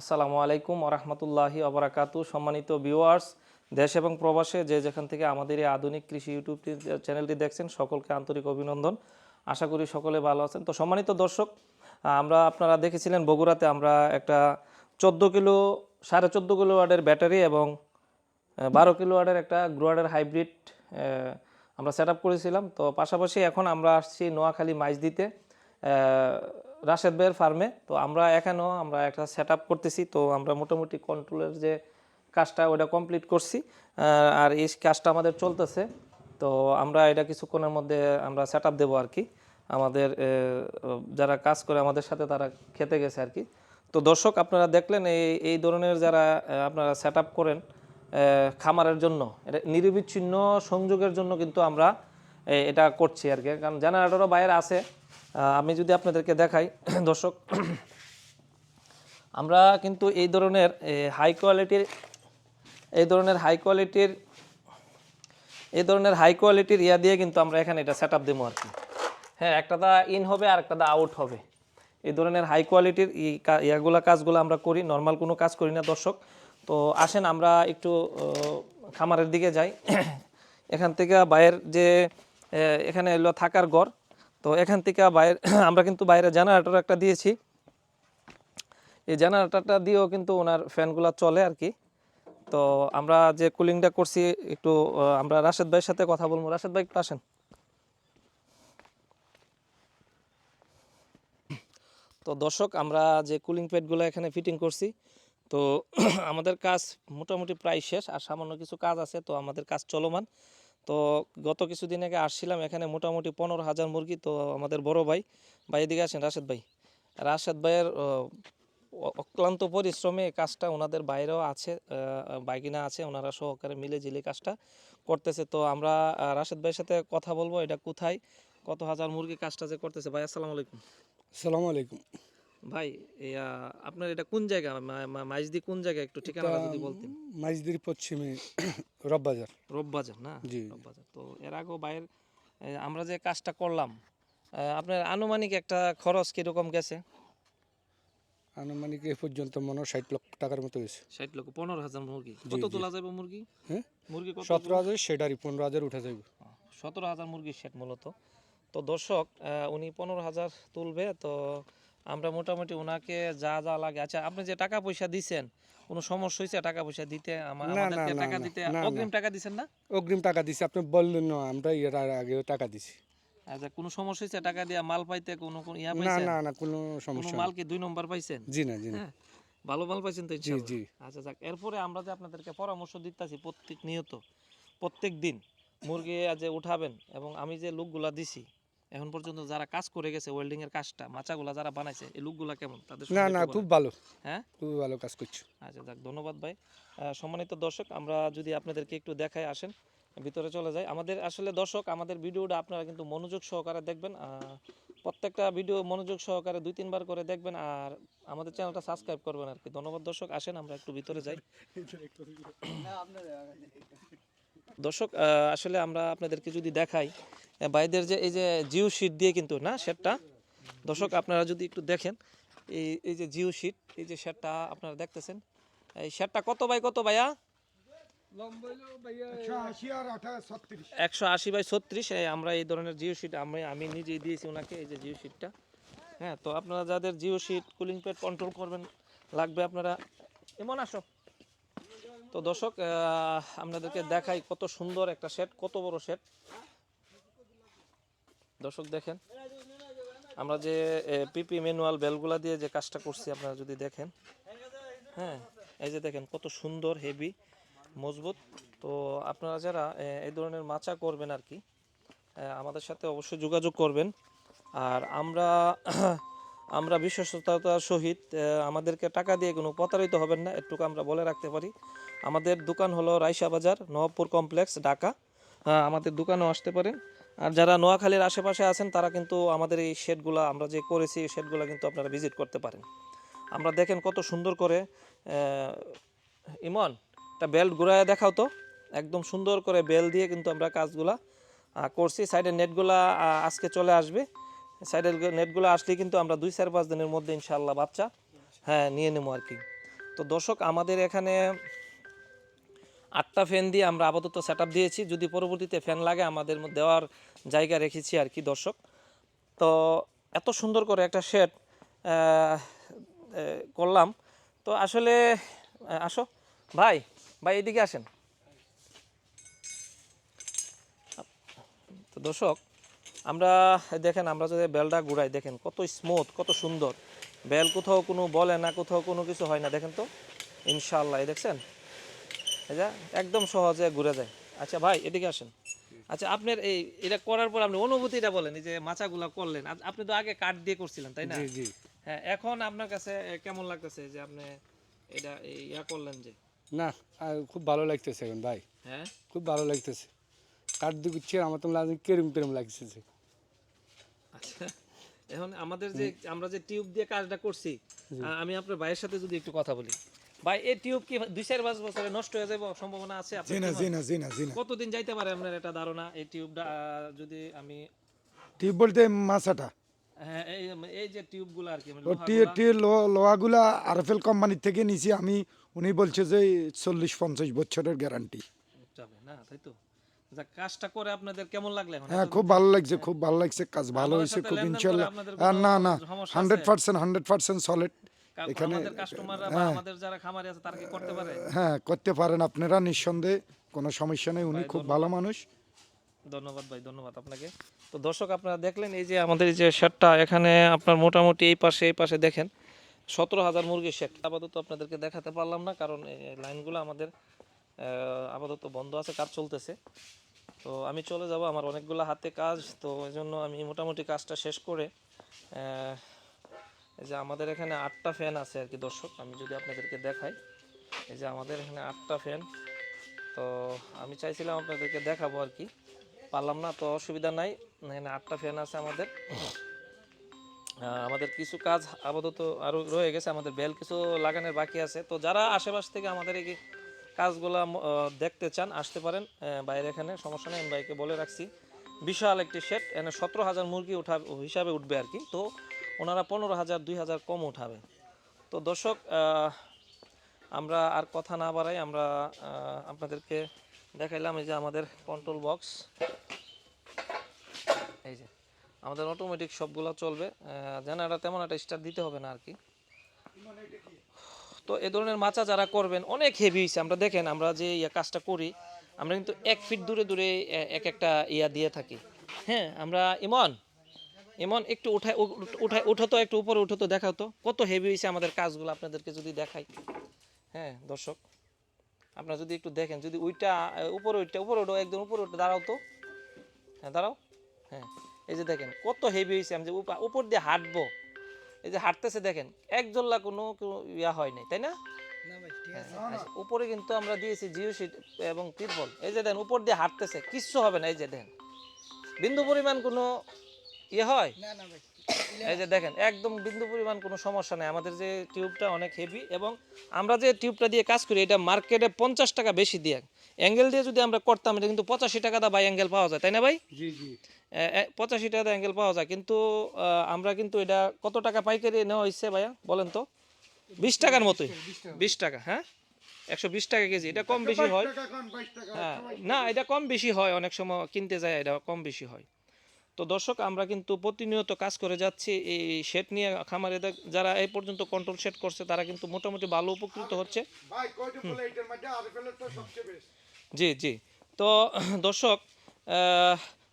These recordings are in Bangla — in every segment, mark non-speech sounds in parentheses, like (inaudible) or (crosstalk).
আসসালামু আলাইকুম ওরহমতুল্লাহি অবরাকাতু সম্মানিত ভিউয়ার্স, দেশ এবং প্রবাসে যে যেখান থেকে আমাদের এই আধুনিক কৃষি ইউটিউব চ্যানেলটি দেখছেন, সকলকে আন্তরিক অভিনন্দন। আশা করি সকলে ভালো আছেন। তো সম্মানিত দর্শক, আমরা আপনারা দেখেছিলেন বগুড়াতে আমরা একটা চোদ্দ কিলো, সাড়ে চোদ্দ কিলো ওয়ার্ডের ব্যাটারি এবং বারো কিলো ওয়ার্ডের একটা গ্রোয়ার্ডের হাইব্রিড আমরা সেট করেছিলাম। তো পাশাপাশি এখন আমরা আসছি নোয়াখালী মাইজ দিতে রাশেদ ভাইয়ের ফার্মে তো আমরা এখানেও আমরা একটা সেট করতেছি। তো আমরা মোটামুটি কন্ট্রোলের যে কাজটা ওটা কমপ্লিট করছি। আর এই কাজটা আমাদের চলতেছে। তো আমরা এটা কিছুক্ষণের মধ্যে আমরা সেট আপ দেবো আর কি। আমাদের যারা কাজ করে আমাদের সাথে তারা খেতে গেছে আর কি। তো দর্শক, আপনারা দেখলেন এই এই ধরনের যারা আপনারা সেট করেন খামারের জন্য, এটা নিরবিচ্ছিন্ন সংযোগের জন্য কিন্তু আমরা এটা করছি আর কি। কারণ জেনারেটরও বাইরে আছে। আমি যদি আপনাদেরকে দেখাই, (clears throat) দর্শক, (clears throat) আমরা কিন্তু এই ধরনের হাই কোয়ালিটির এই ধরনের হাই কোয়ালিটির এই ধরনের হাই কোয়ালিটির ইয়া দিয়ে কিন্তু আমরা এখানে এটা সেট আপ দেবো আর কি। হ্যাঁ একটা দা ইন হবে আর একটা দা আউট হবে। এই ধরনের হাই কোয়ালিটির ইয়াগুলা কাজগুলো আমরা করি নর্মাল কোনো কাজ করি না, দর্শক। তো আসেন আমরা একটু খামারের দিকে যাই। (clears throat) এখান থেকে বাইরের যে এখানে এলো থাকার ঘর তো এখান থেকে বাইরে (clears throat) আমরা কিন্তু বাইরে জেনারেটর একটা দিয়েছি। এই জেনারেটরটা দিয়েও কিন্তু ওনার ফ্যানগুলো চলে আর কি। তো আমরা যে কুলিংটা করছি, একটু আমরা রাশেদ ভাইয়ের সাথে কথা বলব। রাশেদ ভাই, একটু আসেন। তো দর্শক, আমরা যে কুলিং প্যাডগুলো এখানে ফিটিং করছি, তো (clears throat) আমাদের কাজ মোটামুটি প্রায় শেষ, আর সামান্য কিছু কাজ আছে, তো আমাদের কাজ চলমান। তো গত কিছুদিন আগে আসছিলাম এখানে মোটামুটি পনেরো হাজার মুরগি, তো আমাদের বড় ভাই ভাই এদিকে আসেন, রাশেদ ভাই। রাশেদ ভাইয়ের অক্লান্ত পরিশ্রমে কাজটা ওনাদের বাইরেও আছে বাইকিনা আছে, ওনারা সহকারে মিলে ঝিলে কাজটা করতেছে। তো আমরা রাশেদ ভাইয়ের সাথে কথা বলব, এটা কোথায়, কত হাজার মুরগি কাজটা যে করতেছে। ভাই, আসসালামু আলাইকুম। আসসালামু আলাইকুম। ভাই আপনার এটা কোন জায়গা? মাইজদি কোন জায়গা? একটু ঠিকানাটা যদি বলতেন। মাইজদির পশ্চিমে (coughs) রববাজার। রোববাজার না? জি। রোববাজার। তো এর আগেও বাইরের আমরা যে কাজটা করলাম আপনার আনুমানিক একটা খরচ কীরকম গেছে? আনুমানিক এ পর্যন্ত মনে হয় ষাট লক্ষ টাকার মতো হয়েছে। ষাট লক্ষ পনেরো হাজার মুরগি। কত তোলা যাবে মুরগি? হ্যাঁ? মুরগি কত সতেরো হাজার সেটারই পনেরো হাজার উঠে যাবে সতেরো হাজার মুরগির সেট মূলত। তো দর্শক উনি পনেরো হাজার তুলবে তো আমরা মোটামুটি ওনাকে যা যা লাগে। আচ্ছা আপনি যে টাকা পয়সা দিছেন কোনো সমস্যা হয়েছে টাকা পয়সা দিতে? আমাদেরকে টাকা দিতে। অগ্রিম টাকা দিছেন না? অগ্রিম টাকা দিছি। আপনি বললেন না আমরা এর আগেও টাকা দিছি। আচ্ছা কোনো সমস্যা হয়েছে টাকা দিয়ে মাল পাইতে? কোনো কোনো ইয়া পাইছেন? না না কোনো কোনো সমস্যা মাল কি দুই নম্বর পাইছেন? জি না জি না। হ্যাঁ ভালো মাল পাইছেন তো জি জি। আচ্ছা যাক এরপরে আমরা যে আপনাদেরকে পরামর্শ দিতেছি প্রত্যেক নিয়ত প্রত্যেক দিন মুরগি যে উঠাবেন এবং আমি যে লুকগুলা দিছি এখন পর্যন্ত যারা কাজ করে গেছে ওয়েল্ডিং এর কাজটা মাচাগুলা যারা বানাইছে এই লুকগুলা কেমন? তাদের না না খুব ভালো। হ্যাঁ? খুব ভালো কাজ করছ। আচ্ছা যাক ধন্যবাদ ভাই। সম্মানিত দর্শক আমরা যদি আপনাদেরকে একটু দেখাই আসেন ভিতরে চলে যাই। আমাদের আসলে দর্শক আমাদের ভিডিওটা আপনারা কিন্তু মনোযোগ সহকারে দেখবেন আহ, প্রত্যেকটা ভিডিও মনোযোগ সহকারে দুই তিনবার করে দেখবেন আর আমাদের চ্যানেলটা সাবস্ক্রাইব করবেন আর কি। ধন্যবাদ দর্শক আসেন আমরা একটু ভিতরে যাই। (laughs) দর্শক আসলে আমরা আপনাদেরকে যদি দেখাই বাইদের যে এই যে জিও শিট দিয়ে কিন্তু না শেডটা, দর্শক আপনারা যদি একটু দেখেন, এই এই যে জিও শিট, এই যে শেডটা আপনারা দেখতেছেন, এই শেডটা কত বাই কত ভাইয়া? একশো আশি বাই ছত্রিশ আমরা এই ধরনের জিও শিট আমি আমি নিজেই দিয়েছি ওনাকে, এই যে জিও শিটটা। হ্যাঁ তো আপনারা যাদের geo sheet cooling pad control করবেন, লাগবে আপনারা, এমন আসো। তো দর্শক আপনাদেরকে দেখাই কত সুন্দর একটা সেট কত বড় সেট দর্শক দেখেন, আমরা যে পিপি ম্যানুয়াল বেলগুলা দিয়ে যে কাজটা করছি, আপনারা যদি দেখেন হ্যাঁ এই যে দেখেন কত সুন্দর হেভি মজবুত। তো আপনারা যারা এই ধরনের মাচা করবেন আর কি আমাদের সাথে অবশ্যই যোগাযোগ করবেন। আর আমরা আমরা বিশ্বস্ততার সহিত আমাদেরকে টাকা দিয়ে কোনো প্রতারিত হবেন না একটুকু আমরা বলে রাখতে পারি। আমাদের দোকান হলো রাইসা বাজার, নবাবপুর কমপ্লেক্স, ঢাকা। আমাদের দোকানেও আসতে পারেন আর যারা নোয়াখালীর আশেপাশে আছেন, তারা কিন্তু আমাদের এই শেডগুলো, আমরা যে করেছি, এই শেডগুলো কিন্তু আপনারা ভিজিট করতে পারেন। আমরা দেখেন কত সুন্দর করে ইমন, একটা বেল্ট ঘুরায় দেখাও তো। একদম সুন্দর করে বেল দিয়ে কিন্তু আমরা কাজগুলা করছি। সাইডের নেটগুলা আজকে চলে আসবে। সাইডের নেটগুলো আসলে কিন্তু আমরা দুই চার পাঁচ দিনের মধ্যে ইনশাল্লাহ বাচ্চা হ্যাঁ নিয়ে নেব আর কি। তো দর্শক, আমাদের এখানে আটটা ফ্যান দিয়ে আমরা আপাতত সেট দিয়েছি। যদি পরবর্তীতে ফ্যান লাগে, আমাদের দেওয়ার জায়গা রেখেছি আর কি দর্শক। তো এত সুন্দর করে একটা শেড করলাম। তো আসলে আসো। ভাই ভাই, এদিকে আসেন। তো দর্শক আমরা দেখেন আমরা যদি বেলটা ঘুরাই দেখেন কত স্মুথ কত সুন্দর। বেল কোথাও কোনো বলে না কোথাও কোনো কিছু হয় না দেখেন তো? ইনশাল্লাহ এই দেখছেন? যে একদম সহজে ঘুরে যায়। আচ্ছা ভাই এদিকে আসেন। আচ্ছা আপনার এই এটা করার পর আপনি অনুভূতিটা বলেন এই যে মাচাগুলা করলেন। আপনি তো আগে কাঠ দিয়ে করছিলেন তাই না? হ্যাঁ এখন আপনার কাছে কেমন লাগতেছে যে আপনি এটা ইয়া করলেন যে? না খুব ভালো লাগতেছে এখন ভাই। হ্যাঁ? খুব ভালো লাগতেছে। কাঠ দিয়ে গুছিয়ে আমার তো কেরম কেরম লাগতেছে। এখন আমাদের যে আমরা যে টিউব দিয়ে কাজটা করছি আমি আপনার ভাইয়ের সাথে যদি একটু কথা বলি। ভাই এই টিউব কি দুই চার পাঁচ বছরে নষ্ট হয়ে যাবে সম্ভাবনা আছে কতদিন যাইতে পারে আপনার এটা ধারণা এই টিউবটা যদি আমি টিপ বলতে মাছাটা। এই এই যে টিউবগুলো আর কি ও টি লোহাগুলা। টি লো- লোহাগুলা আরএফএল কোম্পানির থেকে নিছি আমি উনি বলছে যে চল্লিশ পঞ্চাশ বছরের গ্যারান্টি যাবে না তাই তো? যাক, কাজটা করে আপনাদের কেমন লাগল এখন? হ্যাঁ খুব ভালো লাগছে খুব ভালো লাগছে কাজ ভালো হয়েছে খুব আর না না সমস্যা হান্ড্রেড আছে? পার্সেন্ট হান্ড্রেড পার্সেন্ট সলিড এখানে- আমাদের হ্যাঁ। আমাদের যারা খামারি আছে তারা কি করতে পারে? হ্যাঁ করতে পারেন আপনারা নিঃসন্দেহে কোনো সমস্যা নেই উনি খুব ভালো মানুষ। ধন্যবাদ ভাই ধন্যবাদ আপনাকে। তো দর্শক আপনারা দেখলেন এই যে আমাদের এই যে শেডটা এখানে আপনার মোটামুটি এই পাশে এই পাশে দেখেন সতেরো হাজার মুরগির শেড। আপাতত আপনাদেরকে দেখাতে পারলাম না কারণ লাইনগুলো আমাদের আপাতত বন্ধ আছে কাজ চলতেছে। তো আমি চলে যাব আমার অনেকগুলো হাতে কাজ, তো এই জন্য আমি মোটামুটি কাজটা শেষ করে এই যে আমাদের এখানে আটটা ফ্যান আছে আর কি দর্শক, আমি যদি আপনাদেরকে দেখাই, এই যে আমাদের এখানে আটটা ফ্যান, তো আমি চাইছিলাম আপনাদেরকে দেখাবো আর কি, পারলাম না, তো অসুবিধা নাই, এখানে আটটা ফ্যান আছে আমাদের আমাদের কিছু কাজ আপাতত আরও রয়ে গেছে, আমাদের বেল কিছু লাগানোর বাকি আছে, তো যারা আশেপাশ থেকে আমাদের এই কাজগুলো দেখতে চান, আসতে পারেন বাইরে এখানে, সমস্যা নেই আমি ভাইকে বলে রাখছি। বিশাল একটি সেট এখানে সতেরো হাজার মুরগি উঠা হিসাবে উঠবে আর কি। তো ওনারা পনেরো হাজার, দুই হাজার কম উঠাবে। তো দর্শক আমরা আর কথা না বাড়াই, আমরা আপনাদেরকে দেখাইলাম এই যে আমাদের কন্ট্রোল বক্স এই যে, আমাদের অটোমেটিক সবগুলো চলবে। জেনারেটর তেমন একটা স্টার্ট দিতে হবে না আর কি। তো এ ধরনের মাচা যারা করবেন, অনেক হেভি হয়েছে আমরা দেখেন, আমরা যে ইয়া কাজটা করি, আমরা কিন্তু এক ফিট দূরে দূরে এক একটা ইয়া দিয়ে থাকি। হ্যাঁ আমরা ইমন ইমন, একটু উঠায় উঠায়, উঠো তো, একটু উপরে উঠো তো, দেখাও তো। কত হেভি হয়েছে আমাদের কাজগুলো, আপনাদেরকে যদি দেখাই। হ্যাঁ দর্শক, আপনারা যদি একটু দেখেন, যদি ওইটা উপরে ওইটা, উপরে ওঠো, একদম উপরে ওঠে, দাঁড়াও তো। হ্যাঁ দাঁড়াও। হ্যাঁ এই যে দেখেন, কত হেভি হয়েছে আমি যে উপা- উপর দিয়ে হাঁটবো। এই যে হাঁটতেছে দেখেন এক জল্লা কোনো ইয়া হয় নাই তাই না? হ্যাঁ, আচ্ছা, উপরে কিন্তু আমরা দিয়েছি জিও শিট এবং তিরপল। এই যে দেখেন উপর দিয়ে হাঁটতেছে কিচ্ছু হবে না এই যে দেখেন। বিন্দু পরিমাণ কোনো ইয়ে হয়? এই যে দেখেন একদম বিন্দু পরিমাণ কোনো সমস্যা নেই। আমাদের যে টিউবটা অনেক হেভি এবং আমরা যে টিউবটা দিয়ে কাজ করি এটা মার্কেটে পঞ্চাশ টাকা বেশি দিয়ে। অ্যাঙ্গেল দিয়ে যদি আমরা করতাম এটা কিন্তু পঁচাশি টাকা দা বাই অ্যাঙ্গেল পাওয়া যায় তাই না ভাই? জি জি। পঁচাশি টাকা অ্যাঙ্গেল পাওয়া যায়। কিন্তু আমরা কিন্তু এটা কত টাকা পাইকারি নেওয়া হয়েছে ভাইয়া বলেন তো? বিশ টাকার মতোই। বিশ টাকা হ্যাঁ? একশো বিশ টাকা কেজি এটা কম বেশি হয়। হ্যাঁ। না এটা কম বেশি হয় অনেক সময় কিনতে যায় এটা কম বেশি হয়। তো দর্শক আমরা কিন্তু প্রতিনিয়ত কাজ করে যাচ্ছি। এই শেড নিয়ে খামারে যারা এই পর্যন্ত কন্ট্রোল সেট করছে তারা কিন্তু মোটামুটি ভালো উপকৃত হচ্ছে। জি জি। তো (clears throat) দর্শক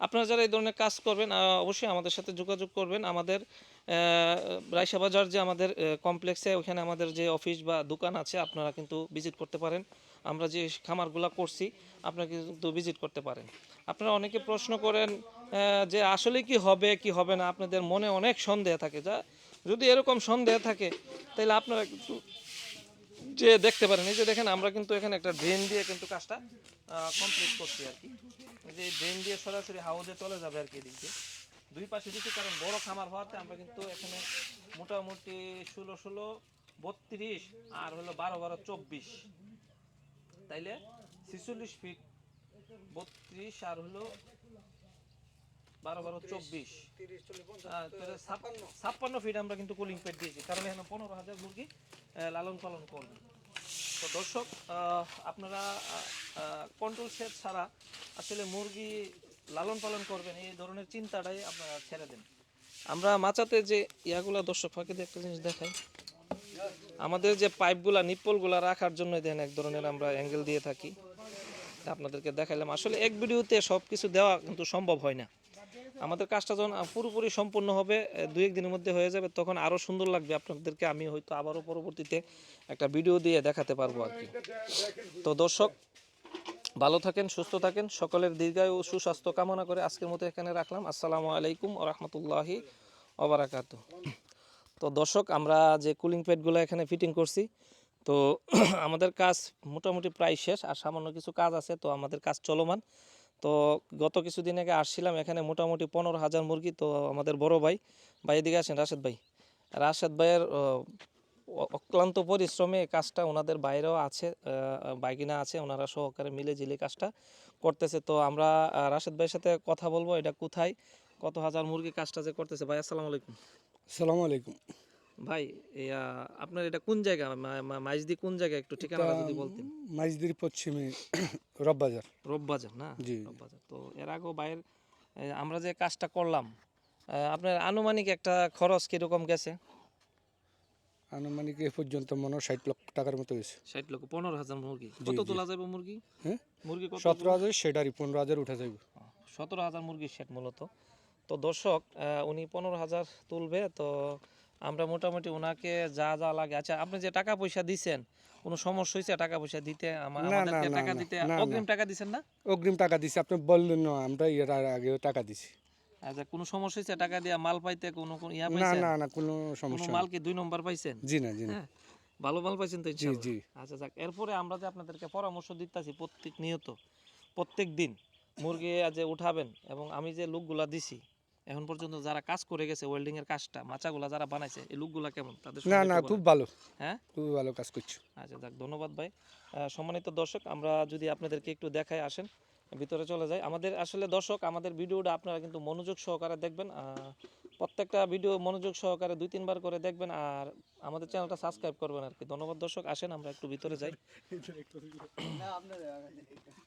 আপনারা যারা এই ধরনের কাজ করবেন অবশ্যই আমাদের সাথে যোগাযোগ করবেন। আমাদের রাইসা বাজার যে আমাদের কমপ্লেক্সে ওখানে আমাদের যে অফিস বা দোকান আছে আপনারা কিন্তু ভিজিট করতে পারেন। আমরা যে খামারগুলো করছি আপনারা কিন্তু ভিজিট করতে পারেন। আপনারা অনেকে প্রশ্ন করেন যে আসলে কি হবে কি হবে না? আপনাদের মনে অনেক সন্দেহ থাকে। যা, যদি এরকম সন্দেহ থাকে তাহলে আপনারা কিন্তু যে দেখতে পারেন, এই যে দেখেন, আমরা কিন্তু এখানে একটা ড্রেন দিয়ে কিন্তু কাজটা কমপ্লিট করছি আর কি। যে ড্রেন দিয়ে সরাসরি হাউজে চলে যাবে আর কি এদিকে দুই পাশে দিচ্ছি কারণ বড় খামার হওয়াতে আমরা কিন্তু এখানে মোটামুটি ষোলো ষোলো, বত্রিশ আর হলো বারো বারো, চব্বিশ। তাইলে ছিচল্লিশ ফিট বত্রিশ আর হলো বারো বারো চব্বিশ। ছাপ- ছাপ্পান্ন। ফিট আমরা কিন্তু কুলিং পেট দিয়েছি। কারণ এখানে পনেরো হাজার মুরগি লালন পালন করবেন তো দর্শক আপনারা কন্ট্রোল শেড ছাড়া আসলে মুরগি লালন পালন করবেন এই ধরনের চিন্তাটাই আপনারা ছেড়ে দেন। আমরা মাচাতে যে ইয়াগুলা দর্শক ফাঁকে একটা জিনিস দেখাই। আমাদের যে পাইপগুলা নিপ্পলগুলা রাখার জন্য দেন এক ধরনের আমরা অ্যাঙ্গেল দিয়ে থাকি। আপনাদেরকে দেখাইলাম। আসলে এক ভিডিওতে সব কিছু দেওয়া কিন্তু সম্ভব হয় না। আমাদের কাজটা যখন পুরোপুরি সম্পূর্ণ হবে আহ, দুই এক দিনের মধ্যে হয়ে যাবে তখন আরও সুন্দর লাগবে। আপনাদেরকে আমি হয়তো আবারও পরবর্তীতে একটা ভিডিও দিয়ে দেখাতে পারব আর কি। তো দর্শক ভালো থাকেন সুস্থ থাকেন। সকলের দীর্ঘায়ু ও সুস্বাস্থ্য কামনা করে আজকের মতো এখানে রাখলাম। আসসালামু আলাইকুম ও রহমতুল্লাহি ওবরাকাতু তো দর্শক, আমরা যে কুলিং প্যাডগুলো এখানে ফিটিং করছি, তো (clears throat) আমাদের কাজ মোটামুটি প্রায় শেষ আর সামান্য কিছু কাজ আছে, তো আমাদের কাজ চলমান। তো গত কিছুদিন আগে আসছিলাম এখানে মোটামুটি পনেরো হাজার মুরগি, তো আমাদের বড় ভাই ভাই এদিকে আসেন, রাশেদ ভাই। রাশেদ ভাইয়ের অক্লান্ত পরিশ্রমে কাজটা ওনাদের বাইরেও আছে বাইকিনা আছে, ওনারা সহকারে মিলে জিলে কাজটা করতেছে। তো আমরা রাশেদ ভাইয়ের সাথে কথা বলব, এটা কোথায়, কত হাজার মুরগি কাজটা যে করতেছে। ভাই, আসসালামু আলাইকুম। আসসালামু আলাইকুম। ভাই আপনার এটা কোন জায়গা? মাইজদি কোন জায়গা? একটু ঠিকানাটা যদি বলতেন। মাইজদির পশ্চিমে (coughs) রববাজার। রোববাজার না? জি। রোববাজার। তো এর আগেও বাইরের এ, আমরা যে কাজটা করলাম আপনার আনুমানিক একটা খরচ কীরকম গেছে? আনুমানিক এ পর্যন্ত মনে হয় ষাট লক্ষ টাকার মতো হয়েছে। ষাট লক্ষ পনেরো হাজার মুরগি। কত তোলা যাবে মুরগি? হ্যাঁ? মুরগি সতেরো হাজার সেটারই পনেরো হাজার উঠে যাবে। সতেরো হাজার মুরগির সেট মূলত। তো দর্শক উনি পনেরো হাজার তুলবে তো আমরা মোটামুটি ওনাকে যা যা লাগে। আচ্ছা আপনি যে টাকা পয়সা দিছেন কোনো সমস্যা হয়েছে টাকা পয়সা দিতে? আমা- না, না, আমাদেরকে টাকা দিতে? না, না। অগ্রিম টাকা দিছেন না? অগ্রিম টাকা দিছি আপনি বললেন না আমরা এর আগেও টাকা দিছি। আচ্ছা কোনো সমস্যা হয়েছে টাকা দিয়ে মাল পাইতে? কোনো কোনো ইয়া পাইছেন? না না কোনো কোনো সমস্যা মাল কি দুই নম্বর পাইছেন? জি না জি না। হ্যাঁ ভালো মাল পাইছেন তো জি ইনশাআল্লাহ? জি। আচ্ছা যাক এরপরে আমরা যে আপনাদেরকে পরামর্শ দিতেছি প্রত্যেক নিয়ত প্রত্যেক দিন মুরগি আজ যে উঠাবেন এবং আমি যে লুকগুলা দিছি এখন পর্যন্ত যারা কাজ করে গেছে ওয়েল্ডিং এর কাজটা মাচাগুলা যারা বানাইছে এই লুকগুলা কেমন? তাদের না না খুব ভালো। হ্যাঁ? খুব ভালো কাজ করছ। আচ্ছা যাক ধন্যবাদ ভাই। সম্মানিত দর্শক আমরা যদি আপনাদেরকে একটু দেখায় আসেন ভিতরে চলে যাই। আমাদের আসলে দর্শক আমাদের ভিডিওটা আপনারা কিন্তু মনোযোগ সহকারে দেখবেন। আহ, প্রত্যেকটা ভিডিও মনোযোগ সহকারে দুই তিনবার করে দেখবেন আর আমাদের চ্যানেলটা সাবস্ক্রাইব করবেন আর কি। ধন্যবাদ দর্শক আসেন আমরা একটু ভিতরে যাই। (laughs)